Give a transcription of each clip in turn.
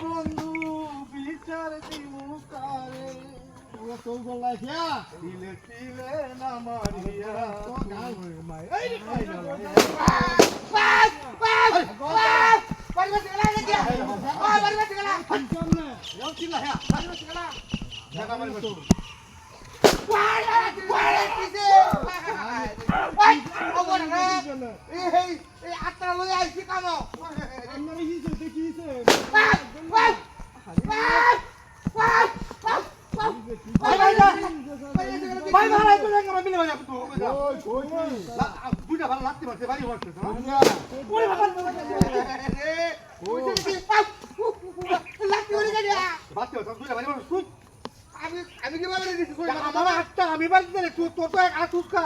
বন্ধু বিচার দিমু কারে? ও তো গলাই দিয়া? তিলে তিলে না মারিয়া। তো গাল। মাই এই রে ভাই না এও চিল্লা হ্যাঁ জায়গা মারি বসো আমরা হিসে দেখিছে ভাই ভাই তো জায়গা মারি মিলে তো ওই কই দুইটা ভালো লাগতে পারছে ভাই হচ্ছে না ওরে বাবা বাচ্চা তো দুইটা ভাই সুদ আমি কি বলে দিছি কই আমার একটা আমি বাড়ি দিলে তুই তোর তো এক আটুস কা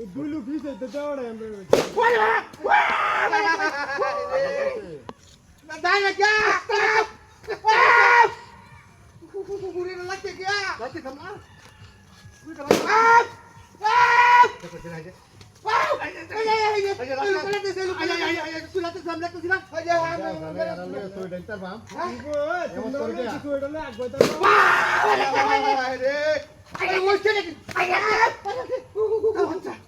মেরে মুখ বাড়ি বাড়ি গেলা বাড়ি বাড়ি গেলা আরে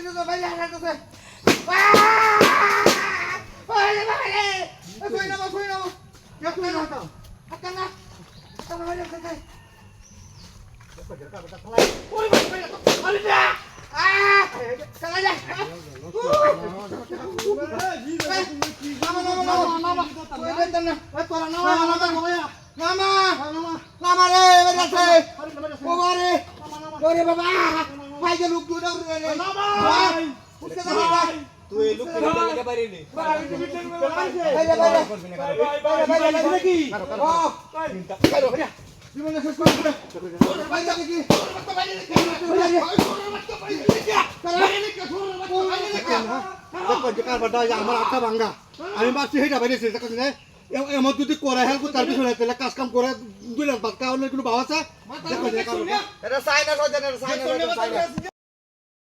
দিতে তো বাইরে হাঁটাতেছে ওরে বাইরে শুই না শুই না না শুই না হাত না হাত না বাইরে খেতে ওরে বাইরে আরে যা আ চলে যা মামা মামা মামা মামা ওই দেন না ওই তোরা না মামা মামা মামা মামা রে বেটা ছে ও মারে ওরে বাবা না হারিং যা কুড়া মোড়া লাগছে সত্য টাকা কে তুই না লোক থেকে আমি বাচ্চা হেটা বাইরেছি এমন যদি করে হেল্প তার পিছনে কাজ কাম করে দুই লাখ বাদ কারণে কোনো ভাব আছে এটা সাইনাস হচ্ছে না সাইনাস।